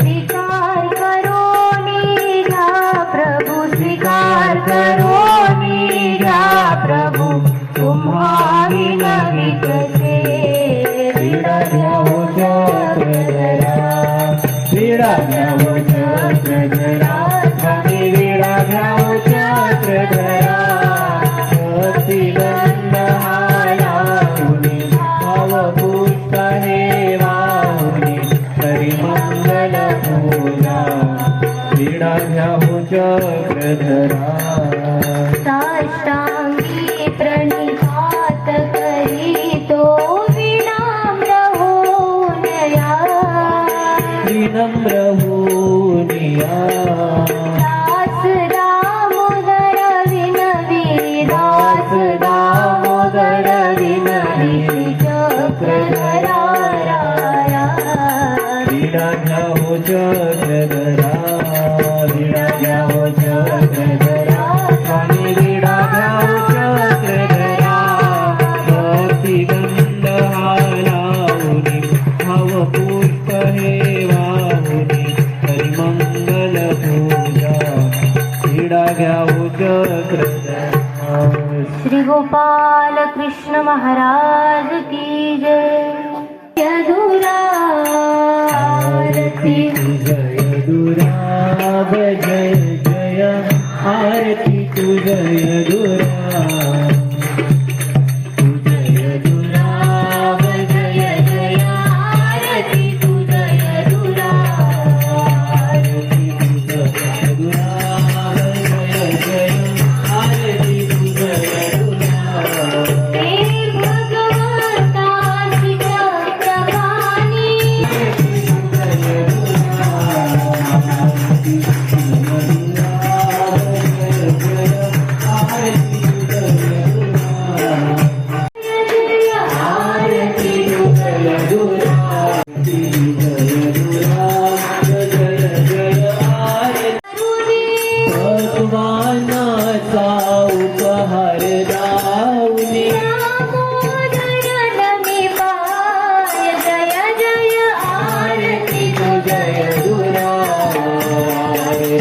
स्वीकार करो निघा स्वीकार करो निघा प्रभू राया शास्ताङ्गी प्रणीताी तो विनाम्रहो नया विनम्रहो न असु रामगरवि अस् रा मरवि नवीन प्रणराया विना श्री गोपाल कृष्ण महाराज की जय। आरती जय दुरा जय जय आरती तु जय दुरा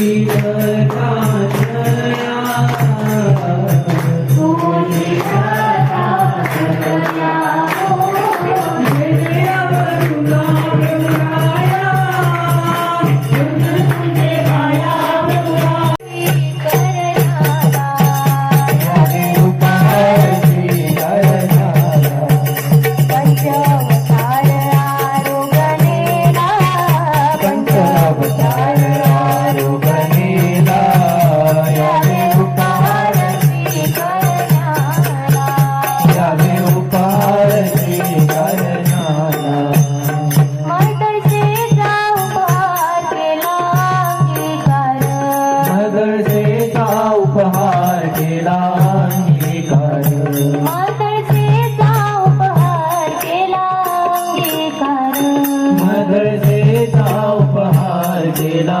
freedom. घरचे उपहार दिला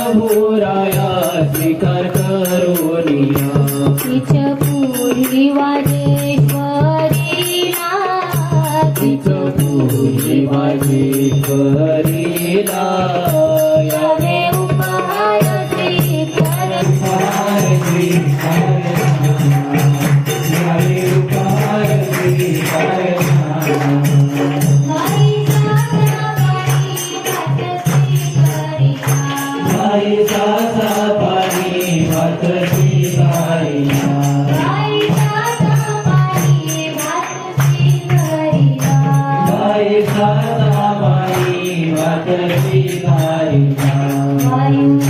राया स्वीकार करोनिया तिच पुरी वाजेश्वरी तिच पुरी वाजेश्वरीला। हरी हरी